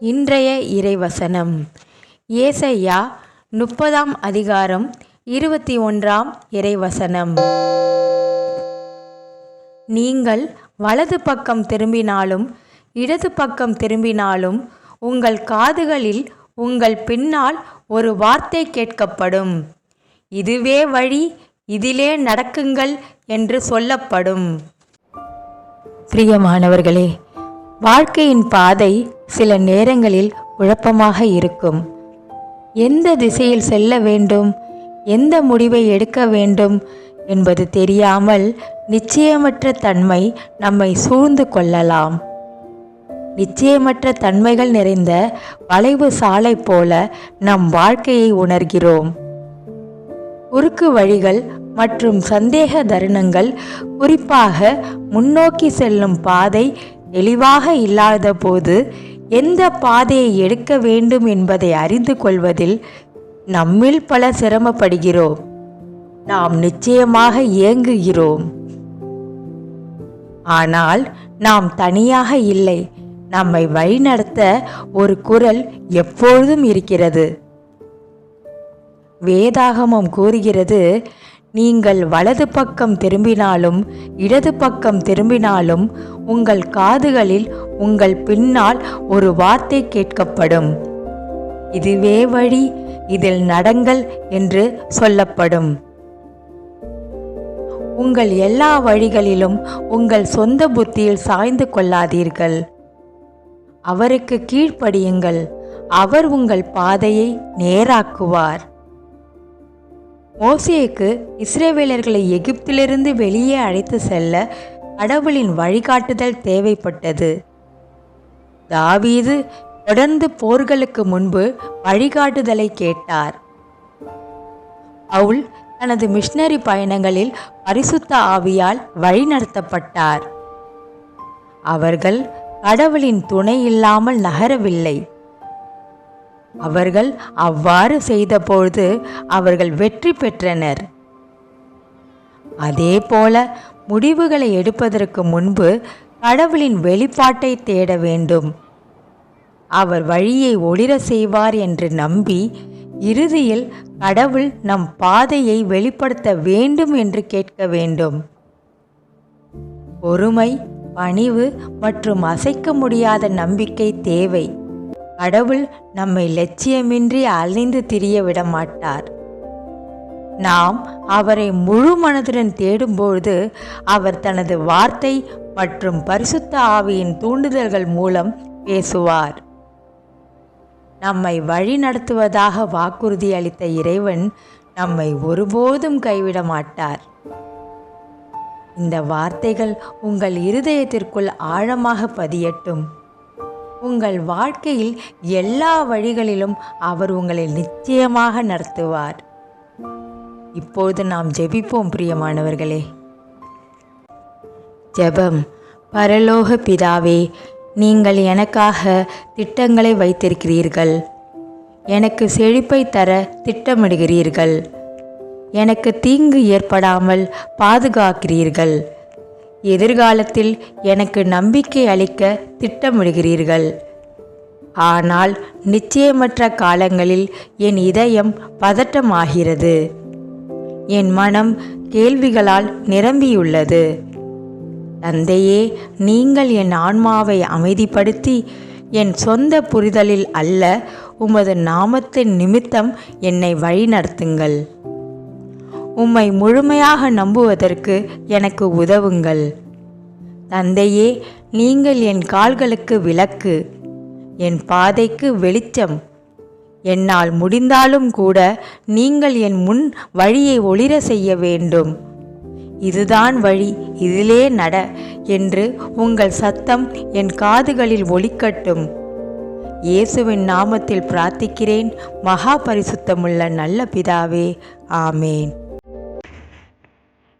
இன்றைய இறைவசனம். ஏசையா முப்பதாம் அதிகாரம் இருபத்தி ஒன்றாம் இறைவசனம். நீங்கள் வலது பக்கம் திரும்பினாலும் இடது பக்கம் திரும்பினாலும் உங்கள் காதுகளில் உங்கள் பின்னால் ஒரு வார்த்தை கேட்கப்படும். இதுவே வழி இதிலே நடக்குங்கள் என்று சொல்லப்படும். பிரியமானவர்களே வாழ்க்கையின் பாதை சில நேரங்களில் குழப்பமாக இருக்கும். எந்த திசையில் செல்ல வேண்டும் எந்த முடிவை எடுக்க வேண்டும் என்பது தெரியாமல் நிச்சயமற்ற தன்மை நம்மை சூழ்ந்து கொள்ளலாம். நிச்சயமற்ற தன்மைகள் நிறைந்த வளைவு சாலை போல நம் வாழ்க்கையை உணர்கிறோம். குறுக்கு வழிகள் மற்றும் சந்தேக தருணங்கள் குறிப்பாக முன்னோக்கி செல்லும் பாதை தெளிவாக இல்லாத போது எந்த பாதையை எடுக்க வேண்டும் என்பதை அறிந்து கொள்வதில் நம்மில் பல சிரமப்படுகிறோம். நாம் நிச்சயமாக இயங்குகிறோம். ஆனால் நாம் தனியாக இல்லை. நம்மை வழிநடத்த ஒரு குரல் எப்பொழுதும் இருக்கிறது. வேதாகமம் கூறுகிறது நீங்கள் வலது பக்கம் திரும்பினாலும் இடது பக்கம் திரும்பினாலும் உங்கள் காதுகளில் உங்கள் பின்னால் ஒரு வார்த்தை கேட்கப்படும். இதுவே வழி இதில் நடங்கள் என்று சொல்லப்படும். உங்கள் எல்லா வழிகளிலும் உங்கள் சொந்த புத்தியில் சாய்ந்து கொள்ளாதீர்கள். அவருக்கு கீழ்ப்படியுங்கள். அவர் உங்கள் பாதையை நேராக்குவார். மோசேக்கு இஸ்ரேவேலர்களை எகிப்திலிருந்து வெளியே அழைத்து செல்ல கடவுளின் வழிகாட்டுதல் தேவைப்பட்டது. தாவீது தொடர்ந்து போர்களுக்கு முன்பு வழிகாட்டுதலை கேட்டார். பவுல் தனது மிஷனரி பயணங்களில் பரிசுத்த ஆவியால் வழிநடத்தப்பட்டார். அவர்கள் கடவுளின் துணை இல்லாமல் நகரவில்லை. அவர்கள் அவ்வாறு செய்தபொழுது அவர்கள் வெற்றி பெற்றனர். அதேபோல முடிவுகளை எடுப்பதற்கு முன்பு கடவுளின் வெளிப்பாட்டை தேட வேண்டும். அவர் வழியை ஒளிர செய்வார் என்று நம்பி இறுதியில் கடவுள் நம் பாதையை வெளிப்படுத்த வேண்டும் என்று கேட்க வேண்டும். பொறுமை பணிவு மற்றும் அசைக்க முடியாத நம்பிக்கை தேவை. கடவுள் நம்மை லட்சியமின்றி அலைந்து திரிய விட மாட்டார் நாம் அவரை முழு மனதுடன் தேடும்பொழுது அவர் தனது வார்த்தை மற்றும் பரிசுத்த ஆவியின் தூண்டுதல்கள் மூலம் பேசுவார். நம்மை வழி நடத்துவதாக வாக்குறுதி அளித்த இறைவன் நம்மை ஒருபோதும் கைவிட மாட்டார். இந்த வார்த்தைகள் உங்கள் இருதயத்திற்குள் ஆழமாக பதியட்டும். உங்கள் வாழ்க்கையில் எல்லா வழிகளிலும் அவர் உங்களை நிச்சயமாக நடத்துவார். இப்பொழுது நாம் ஜெபிப்போம் பிரியமானவர்களே. ஜெபம். பரலோக பிதாவே நீங்கள் எனக்காக திட்டங்களை வைத்திருக்கிறீர்கள். எனக்கு செழிப்பை தர திட்டமிடுகிறீர்கள். எனக்கு தீங்கு ஏற்படாமல் பாதுகாக்கிறீர்கள். எதிர்காலத்தில் எனக்கு நம்பிக்கை அளிக்க திட்டமிடுகிறீர்கள். ஆனால் நிச்சயமற்ற காலங்களில் என் இதயம் பதட்டமாகிறது. என் மனம் கேள்விகளால் நிரம்பியுள்ளது. தந்தையே நீங்கள் என் ஆன்மாவை அமைதிப்படுத்தி என் சொந்த புரிதலில் அல்ல உமது நாமத்தின் நிமித்தம் என்னை வழிநடத்துங்கள். உம்மை முழுமையாக நம்புவதற்கு எனக்கு உதவுங்கள். தந்தையே நீங்கள் என் கால்களுக்கு விளக்கு என் பாதைக்கு வெளிச்சம். என்னால் முடிந்தாலும் கூட நீங்கள் என் முன் வழியை ஒளிர செய்ய வேண்டும். இதுதான் வழி இதிலே நட என்று உங்கள் சத்தம் என் காதுகளில் ஒலிக்கட்டும். இயேசுவின் நாமத்தில் பிரார்த்திக்கிறேன். மகா பரிசுத்தமுள்ள நல்ல பிதாவே ஆமேன்.